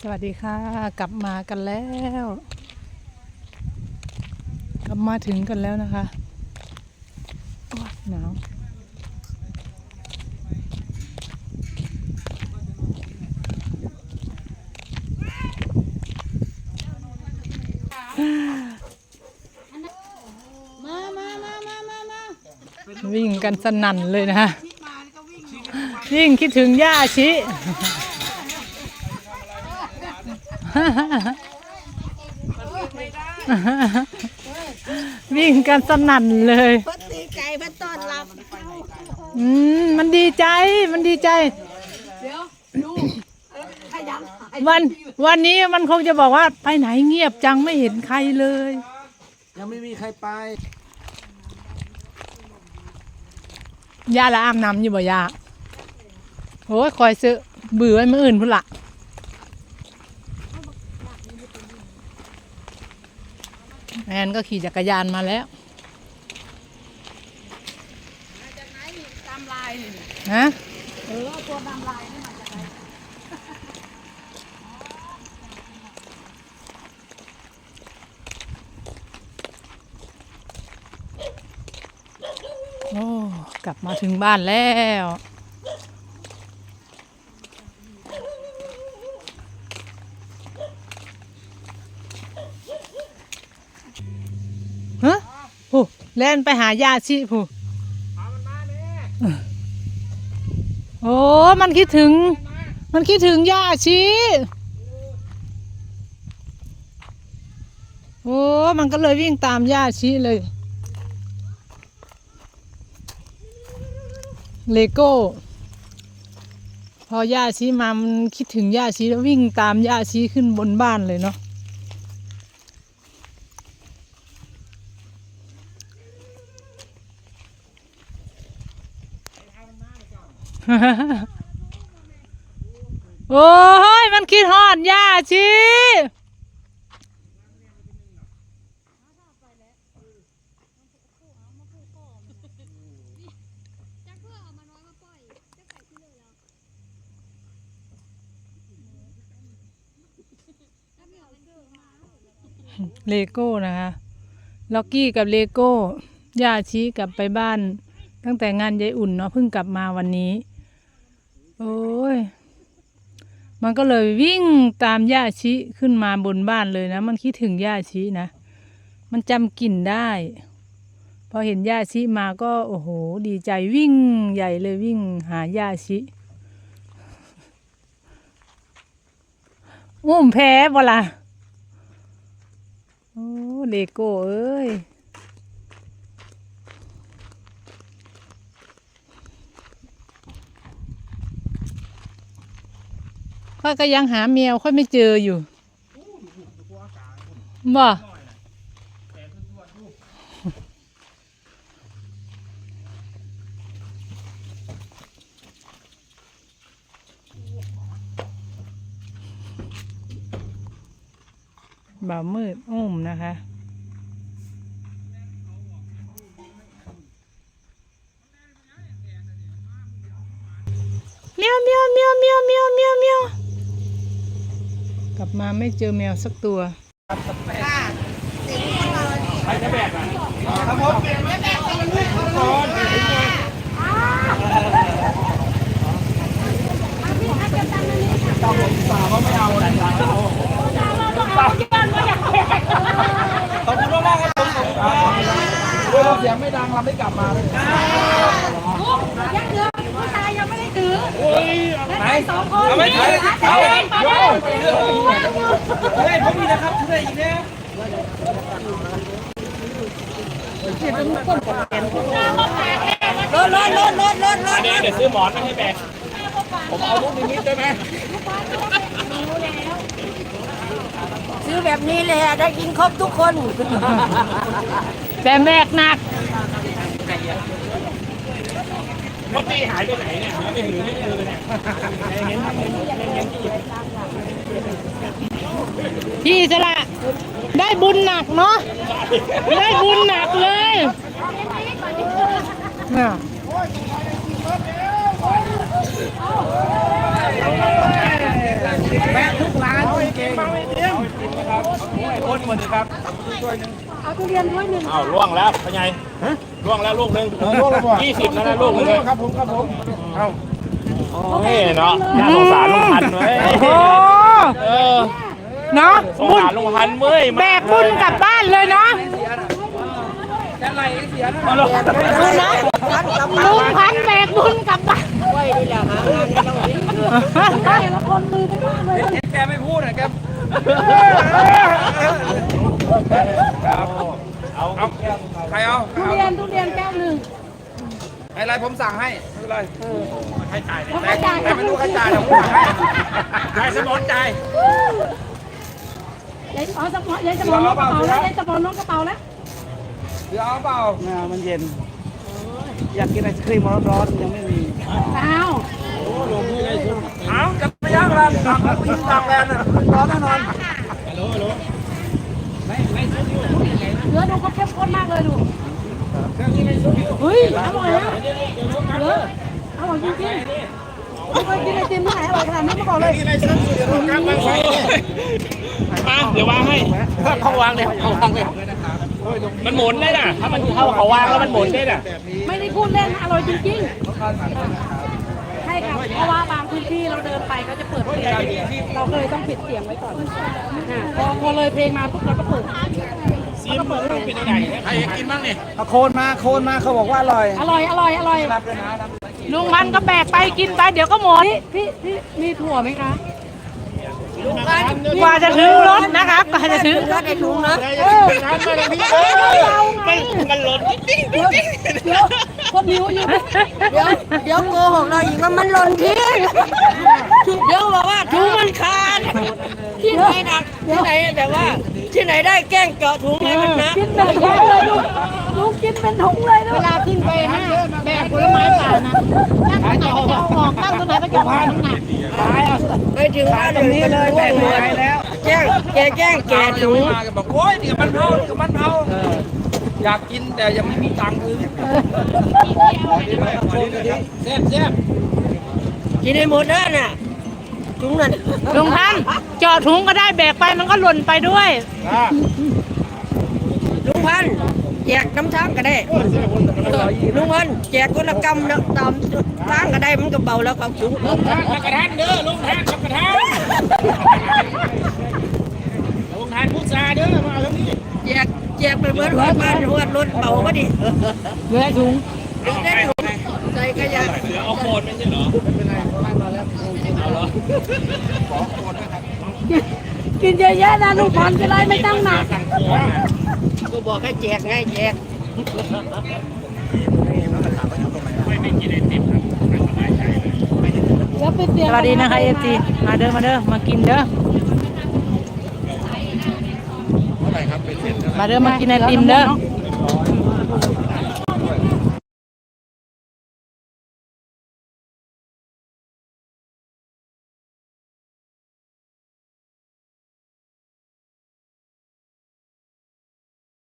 สวัสดีค่ะ กลับมากันแล้ว กลับมาถึงกันแล้วนะคะหนาวมามามามามามาวิ่งกันสนั่นเลยนะคะวิ่งคิดถึงย่าชิ วิ่งกันสนั่นเลยเพิ่นตีไก่เพิ่นต้อนรับอืมมันดีใจมันดีใจเดี๋ยวดูขยันขายวันวันนี้มันคงจะบอกว่าไปไหนเงียบจังไม่เห็นใครเลย ยังไม่มีใครไปย่าละอาบน้ำอยู่บ่ย่าโอ้ยคอยซื้อเบื่อไว้มื่ออื่นพุ่นละ แอนก็ขี่จักรยานมาแล้วจากไหนนี่ตามลายนี่ฮะเออตัวตามลายนี่มาจากไหนโอ้กลับมาถึงบ้านแล้วฮะ โอ้แล่นไปหาญาชิผู้โอ้ มันคิดถึง มันคิดถึงย่าชีโอ้ มันก็เลยวิ่งตามย่าชีเลย เลโก้ พอย่าชีมา มันคิดถึงย่าชีแล้ววิ่งตามย่าชีขึ้นบนบ้านเลยเนาะ โอ้ย มันคิดฮอดย่าชีเลโก้นะคะ ล็อกกี้กับเลโก้ย่าชี้กลับไปบ้าน ตั้งแต่งานยายอุ่นเนาะเพิ่งกลับมาวันนี้ โอ้ย มันก็เลยวิ่งตามย่าชิขึ้นมาบนบ้านเลยนะ มันคิดถึงย่าชินะ มันจำกลิ่นได้ พอเห็นย่าชิมาก็โอ้โห ดีใจวิ่งใหญ่เลยวิ่งหาย่าชิอุ้มแพ้บ่ล่ะโอ้เลโก้เอ้ย ค่อยก็ยังหาแมวค่อยไม่เจออยู่บ่บ่ามืดอุ้มนะคะเมียวเมี ลับมาไม่เมียวเมียวเมียวเมียวกลับมาไม่เจอแมวสักตัวขอบคุณมากๆครับผมขอบคุณมากด้วยเราเสียงไม่ดังเราไม่กลับมาเลย ยังเหลือผู้ชายยังไม่ได้ถือ ไหนเอาไม่ถือเอาโยนเฮ้ยผมมีนะครับทุเรศอีกแล้วรถรถรถรถรถรถเดี๋ยวซื้อหมอนมาให้แบกผมเอาลูกนิดได้ไหมซื้อแบบนี้เลยอะได้กินครบทุกคน แต่แบกหนัก รถตีหายไปไหนเนี่ยไม่เห็นไม่เจอเลยเนี่ยเห็นเห็นเห็นเห็นที่พี่อิสละได้บุญหนักเนาะได้บุญหนักเลยน่ะแวะทุกร้านมาไม่เตรียมคนหมดครับเอาทุเรียนด้วยหนึ่งอ้าวล่วงแล้วเป็นไง ล่วงแล้วลูกหนึ่งยี่สิบแล้วนะลูกหนึงเลยครับผมครับผมเอาเฮ้ยเนาะน่าสงสารลุงพันธุ์เว้ยโอ้เออเนาะสงบุญสารลุงพันธุ์เมื่อยแบกบุญกลับบ้านเลยเนาะจะไหลเสียนะลุงพันธุ์แบกบุญกลับบ้านไว้ดีแล้วหางานไม่ต้องรีบได้ละคนมือเป็นว่าเลยแกไม่พูดนะแก เอาเอาใครเอาทุเรียนทุเรียนแก้วหนึ่งอะไรผมสั่งให้ไม่เป็นไรใครจ่ายแล้วก็จ่ายแต่ไม่รู้ใครจ่ายเดี๋ยวผมสั่งให้ใครสมนจ่ายยายอ๋อสมองยายสมองน้องกระเป๋าแล้วยายสมองน้องกระเป๋าแล้วเดี๋ยวเอาเปล่ามันเย็น อยากกินไอศครีมร้อนๆยังไม่มีอ้าวเอาจะไปย่างร้านสั่งกินสั่งแลนด์ร้อนแน่นอนเนื้อ ดูเขาเข้มข้นมากเลยดูเฮ้ยอร่อยนะเนื้ออร่อยจริงๆไม่เคยกินไอติมที่ไหนอร่อยขนาดนี้มาก่อนเลยมาเดี๋ยววางให้เขาวางเลยเขาวางเลยมันหมุนได้น่ะ ถ้ามันเข้าเขาวางแล้วมันหมุนได้น่ะ ไม่ได้พูดเล่นนะอร่อยจริงๆใช่ค่ะเพราะว่าบางพื้นที่เราเดินไปเขาจะเปิดเพลงเราก็เลยต้องปิดเสียงไว้ก่อนอ่าพอพอเลยเพลงมาปุ๊บเราก็เปิด ซีมมันเป็นยังไงใครอยากกินบ้างเนี่ยเอาโคนมาโคนมาเขาบอกว่าอร่อยอร่อยอร่อยอร่อยลุงพันธุ์ก็แบกไปกินไปเดี๋ยวก็หมดพี่พี่มีถั่วไหมคะกว่าจะถึงรถนะคะกว่าจะถึงรถในถุงนะไม่มันหล่นจริงเดี๋ยวเดี๋ยวคนนิ้วอยู่เดี๋ยวเดี๋ยวโกหกเราอีกว่ามันหล่นทิ้งเดี๋ยวบอกว่าถุงมันขาดที่ไหนหนักที่ไหนแต่ว่า ที่ไหนได้แกล้งเจาะถุงให้มันนะกินแบบแย่เลยลูกลูกกินเป็นถุงเลยเวลาขึ้นไปนะแบกผลไม้ป่านะตั้งตรงไหนก็จะเอาออกตั้งตรงไหนก็จะเอาออกหนักไปถึงตรงนี้เลยแบกหมดแล้วแกล้งแกแกล้งแกะถุงมาก็บอกโอ้ยเดี๋ยวมันเผาเดี๋ยวมันเผาอยากกินแต่ยังไม่มีตังค์ซื้อแซ่บแซ่บกินได้หมดแล้วน่ะ ถุงนั่นลุงพันธุ์เจาะถุงก็ได้แบกไปมันก็หล่นไปด้วย ลุงพันธุ์แจกน้ำช้างก็ได้ลุงพันธุ์แจกคนละกำนะตามช้างก็ได้มันก็เบาแล้วความสูงๆกระทานเด้อลุงทานกระทานลุงทานพุทราเด้อมาแล้วนี่แจกแจกไปเบิดหัวบ้านหัวรถเบาก็ดิเหลือถุงได้ถุงใส่ขยะเหลือเอาโคนไม่ใช่เหรอ กินเยอะแยะนะลุงพันธุ์จะได้ไม่ต้องหนักสั่งของก็บอกให้แจกไงแจกไม่ไม่กินไอติมครับแล้วไปเตียสวัสดีนะคะเอฟซีมาเด้อมาเด้อมากินเด้อมาเด้อมากินไอติมเด้อ